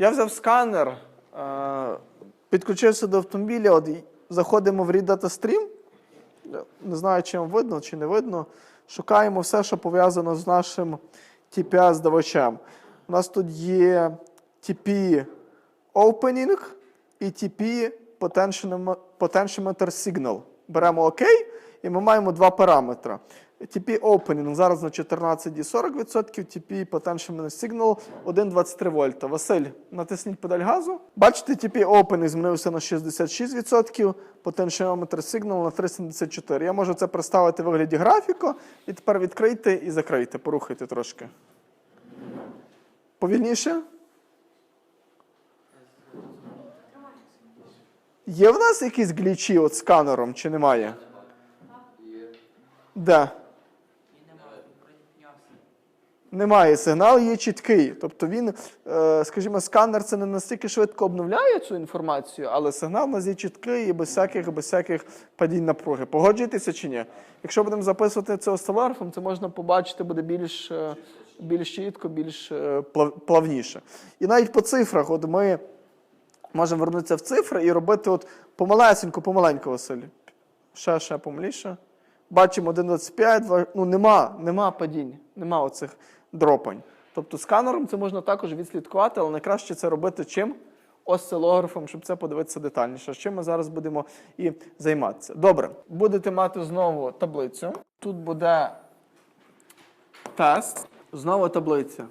Я взяв сканер, е, підключився до автомобіля, от заходимо в Read Data Stream. Не знаю, чи вам видно, чи не видно. Шукаємо все, що пов'язано з нашим TPS-давачем. У нас тут є TP Opening і TP Potentiometer Signal. Беремо ОК, і ми маємо два параметри. TP Opening зараз на 14 і 40%, TP Potentiometer Signal 1,23 вольта. Василь, натисніть педаль газу. Бачите, TP Opening змінився на 66%, Potentiometer Signal на 374. Я можу це представити в вигляді графіку. І тепер відкрийте і закрийте, порухайте трошки. Повільніше. Є в нас якісь глічі от сканером чи немає? Де? Немає. Сигнал є чіткий. Тобто він, е, скажімо, сканер це не настільки швидко обновляє цю інформацію, але сигнал у нас є чіткий і без всяких, без всяких падінь напруги. Погоджуєтеся чи ні? Якщо будемо записувати це осцилографом, це можна побачити буде більш, е, більш чітко, більш е, плавніше. І навіть по цифрах, от ми можемо вернутися в цифри і робити от помалесенько, помаленько, Василь. Ще, ще помаліше. Бачимо 1,25, два- ну нема, нема падінь, нема оцих дропань. Тобто сканером це можна також відслідкувати, але найкраще це робити чим? Осцилографом, щоб це подивитися детальніше. З чим ми зараз будемо і займатися. Добре, будете мати знову таблицю. Тут буде тест, знову таблиця.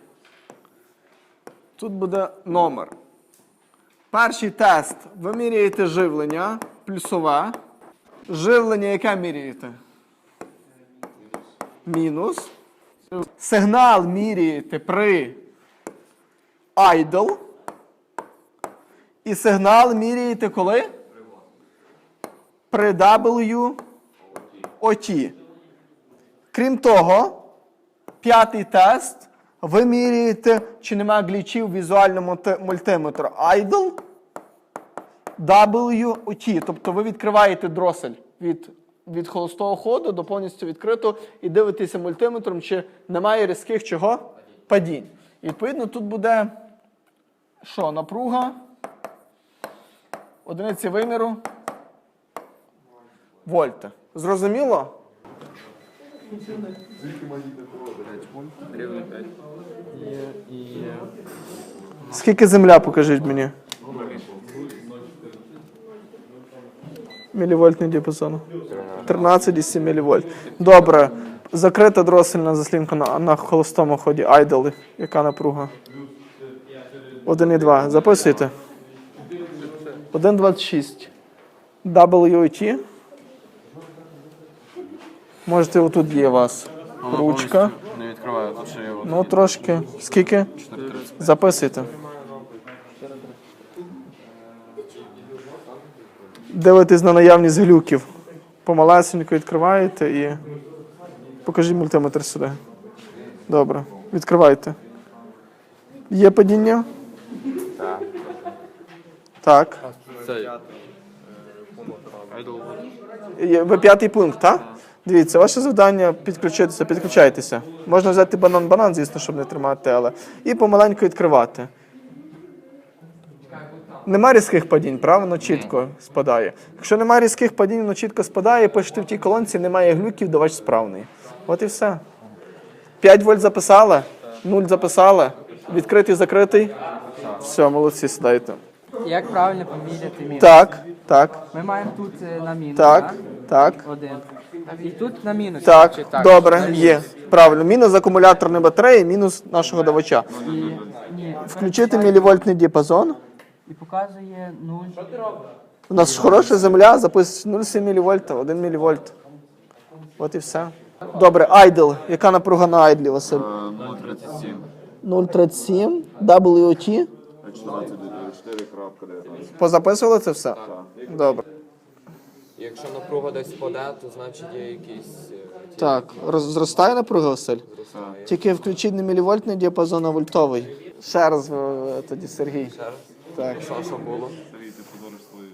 Тут буде номер. Перший тест. Ви міряєте живлення, плюсове. Живлення, яке міряєте? Мінус. Сигнал міряєте при idle. І сигнал міряєте коли? При WOT. Крім того, п'ятий тест. Ви міряєте, чи немає глічів візуальному мультиметру idle. WOT. Тобто ви відкриваєте дросель від, від холостого ходу до повністю відкритого і дивитеся мультиметром, чи немає різких чого? Падінь. І відповідно тут буде що? Напруга. Одиниці виміру. Вольта. Зрозуміло? Скільки земля, покажіть мені? Мілівольтний діапазон. 13,7 мілівольт. Добре. Закрита дросельна заслінка на, на холостому ході. Айдол. Яка напруга? 1,2. Записуйте. 1,26. WT. Можете, отут є у вас ручка. Не відкриваю, тут ще є Ну, трошки. Скільки? 4.30. Записуйте. Дивитесь на наявність глюків. Помалесенько відкриваєте і. Покажіть мультиметр сюди. Добре. Відкривайте. Є падіння? Так. Так. Ви п'ятий пункт, так? Дивіться, ваше завдання підключитися, підключайтеся. Можна взяти банан-банан, звісно, щоб не тримати, але. І помаленьку відкривати. Нема різких падінь, правильно? Чітко спадає. Якщо немає різких падінь, воно чітко спадає, пишете в тій колонці, немає глюків, давач справний. От і все. 5 вольт записали, 0 записали, відкритий, закритий. Все, молодці, сідайте. Як правильно поміряти мінус? Так, так, Ми маємо тут е, на мінус, так, так. Один. І тут на мінус. Так, Чи добре, На мінус. є. Правильно. Мінус акумуляторної батареї, мінус нашого давача. І, ні, Включити мілівольтний діапазон. І показує 0. У нас ж хороша земля, записує 0,7 мВ, 1 мВ. От і все. Добре, айдл. Яка напруга на айдлі, Василь? 0.37. 0,37, WOT. 4.19. Позаписували це все? Добре. Якщо напруга десь спаде, то значить є якісь. е, ті- Так, роз- зростає напруга, Василь? Тільки включіть не мілівольтний діапазон, а вольтовий. Ще раз е, тоді, Сергій. Ще раз. Так. Що було? Сергій, ти позориш свої.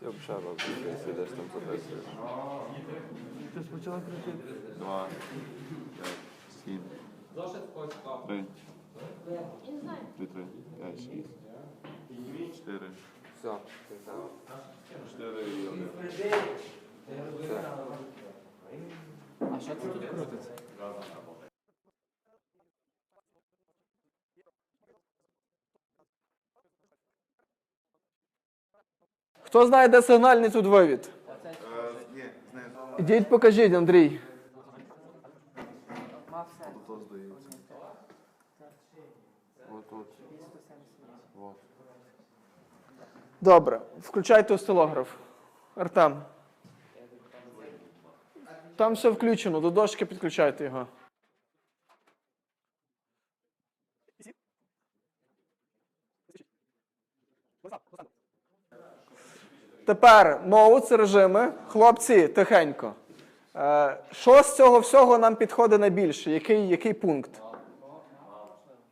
Ти взагалі робиш, сидиш там записуєш. Два. П'ять. Сім. Три. Дві, три, п'ять, шість. Чотири. Все. Чотири і один. А що це тут крутиться? Хто знає, де сигнальний тут вивід? Ідіть покажіть, Андрій. Добре, включайте осцилограф. Артем. Там все включено, до дошки підключайте його. Тепер ноутс режими. Хлопці, тихенько. Е, Що з цього всього нам підходить найбільше? Який, який пункт?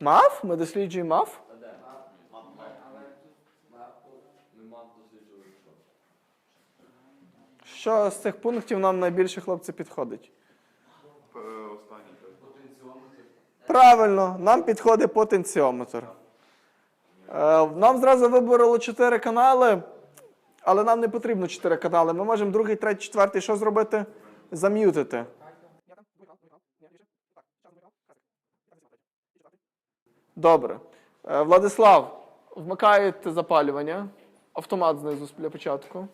Мав? Ми досліджуємо мав? Що з цих пунктів нам найбільше хлопці підходить? Правильно, нам підходить потенціометр. Е, Нам зразу вибрало 4 канали, але нам не потрібно 4 канали. Ми можемо другий, третій, четвертий що зробити? Зам'ютити. Добре. Е, Владислав, вмикаєте запалювання. Автомат знизу для початку.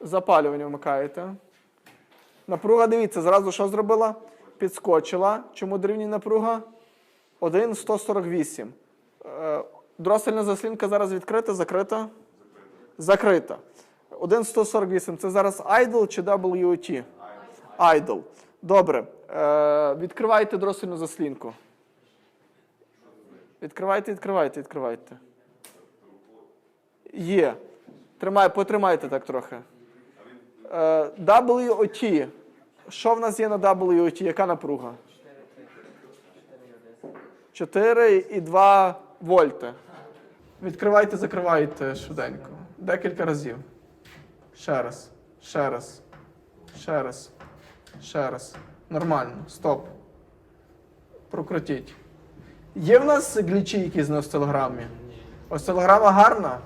Запалювання вмикаєте. Напруга, дивіться, зразу що зробила? Підскочила. Чому дорівнює напруга? 1,148. Дросельна заслінка зараз відкрита, закрита? Закрита. 1,148. Це зараз idle чи WOT? Idle. Добре. Е, Відкривайте дросельну заслінку. Відкривайте, відкривайте, відкривайте. Є. Тримай, потримайте так трохи. Е, WOT. Що в нас є на WOT? Яка напруга? 4,2 вольти. Відкривайте, закривайте швиденько. Декілька разів. Ще раз. Ще раз. Ще раз. Ще раз. Нормально. Стоп. Прокрутіть. Є в нас глічі якісь на осцилограмі? Осцилограма гарна?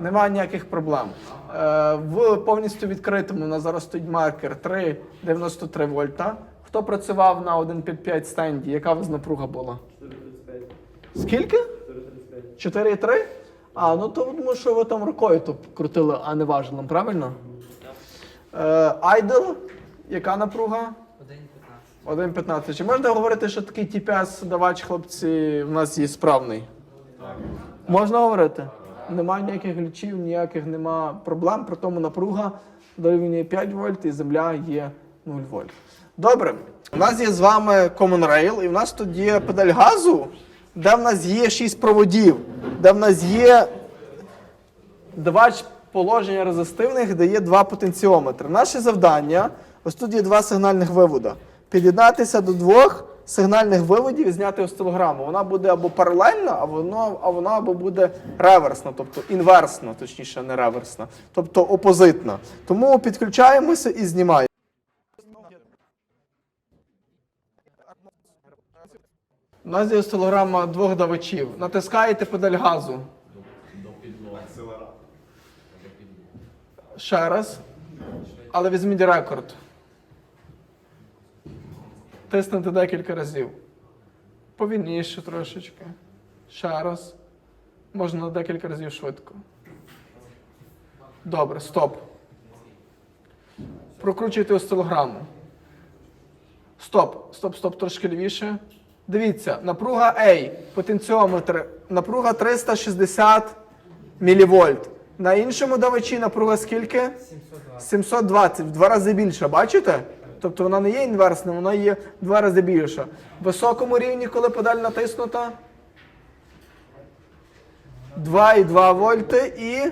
Немає ніяких проблем. Е, в повністю відкритому у нас зараз стоїть маркер 3,93 вольта. Хто працював на 1,5 стенді? Яка у вас напруга була? 4,35. Скільки? 4,3? А, ну то тому що ви там рукою то крутили, а не важелем, правильно? Е, Айдел, яка напруга? 1,15. 1,15. Чи можна говорити, що такий TPS давач, хлопці, в нас є справний? Можна говорити? Немає ніяких глючів, ніяких нема проблем, при тому напруга дорівнює 5 вольт і земля є 0 вольт. Добре, у нас є з вами Common Rail, і в нас тут є педаль газу, де в нас є 6 проводів, де в нас є давач положення резистивних, де є два потенціометри. Наше завдання ось тут є два сигнальних вивода. Під'єднатися до двох сигнальних виводів і зняти осцилограму. Вона буде або паралельна, а воно, а вона або буде реверсна, тобто інверсна, точніше, не реверсна, тобто опозитна. Тому підключаємося і знімаємо. У нас є осцилограма двох давачів. Натискаєте педаль газу. Ще раз. Але візьміть рекорд. Тиснете декілька разів. Повільніше трошечки. Ще раз. Можна декілька разів швидко. Добре, стоп. Прокручуйте осцилограму. Стоп, стоп, стоп, трошки лівіше. Дивіться, напруга A, потенціометр, напруга 360 мілівольт. На іншому давачі напруга скільки? 720. 720, в два рази більше, бачите? Тобто вона не є інверсна, вона є в два рази більша. В високому рівні, коли педаль натиснута, 2,2 вольти і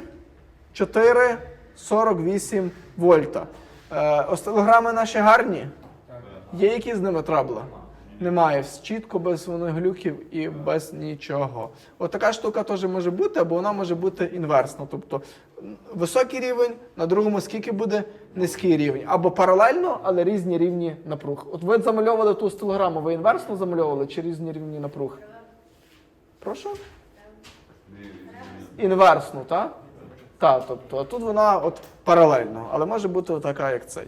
4,48 вольта. Е, осцилограми наші гарні? Є якісь з ними трабли? Немає чітко без глюків і без нічого. От така штука теж може бути, або вона може бути інверсна. Тобто високий рівень, на другому скільки буде низький рівень. Або паралельно, але різні рівні напруг. От ви замальовували ту стилограму, ви інверсно замальовували чи різні рівні напруг? Прошу? Інверсну, так? Так, тобто, а тут вона от паралельно, але може бути така, як цей.